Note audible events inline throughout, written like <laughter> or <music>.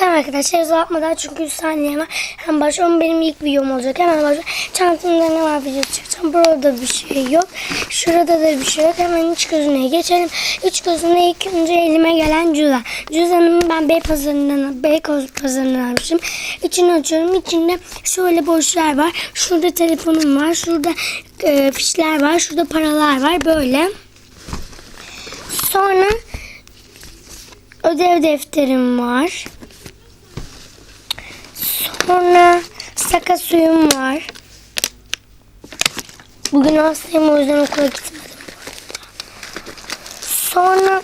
Tamam arkadaşlar uzatmadan çünkü 3 saniye var. Hem başlıyorum benim ilk videom olacak. Hemen başlıyorum. Çantamda ne var video çekeceğim. Burada bir şey yok. Şurada da bir şey yok. Hemen iç gözüne geçelim. İç gözüne ilk önce elime gelen cüzdan. Cüzdanımı ben Bey pazarından, Beykoz pazarından almışım. İçini açıyorum. İçinde şöyle boşlar var. Şurada telefonum var. Şurada e, fişler var. Şurada paralar var. Böyle. Sonra ödev defterim var. Sonra saka suyum var. Bugün hastayım o yüzden okula gitmedim. Sonra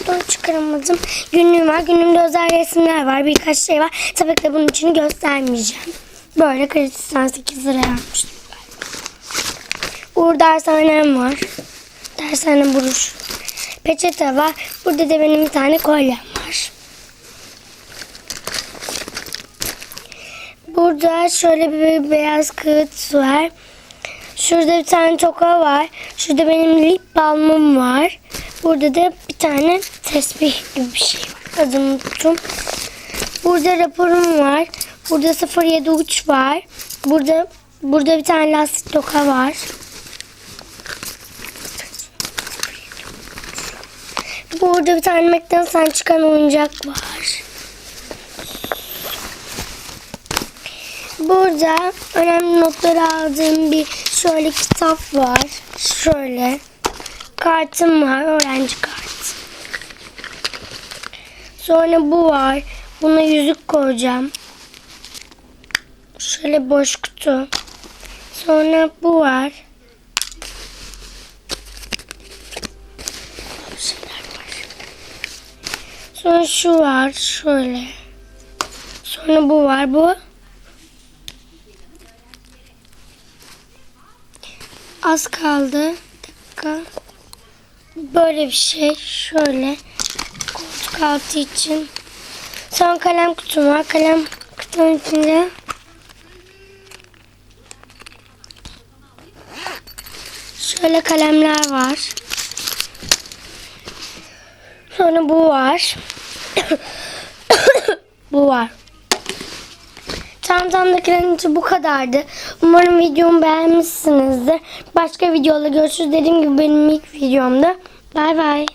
Buradan çıkaramadım. Günlüğüm var. Günlüğümde özel resimler var. Birkaç şey var. Tabii ki bunun için göstermeyeceğim. Böyle kredisinden 8 liraya almıştım. Uğur dershanem var. Dershane buruş. Peçete var. Burada da benim bir tane kolyem var. Burada şöyle bir beyaz kağıt var. Şurada bir tane toka var. Şurada benim lip balmım var. Burada da bir tane tesbih gibi bir şey var. Adını unuttum. Burada raporum var. Burada 07 uç var. Burada burada bir tane lastik toka var. Burada bir tane McDonald's'tan çıkan oyuncak var. Burada önemli notları aldığım bir şöyle kitap var. Şöyle. Kartım var. Öğrenci kartı. Sonra bu var. Buna yüzük koyacağım. Şöyle boş kutu. Sonra bu var. Sonra şu var. Şöyle. Sonra bu var. Bu Az kaldı. Dakika. Böyle bir şey. Şöyle. Koltuk altı için. Son kalem kutum var. Kalem kutunun içinde. Şöyle kalemler var. Sonra bu var. <coughs> bu var. Çantamdakilerin içi bu kadardı. Umarım videomu beğenmişsinizdir. Başka videoda görüşürüz. Dediğim gibi benim ilk videomda. Bay bay.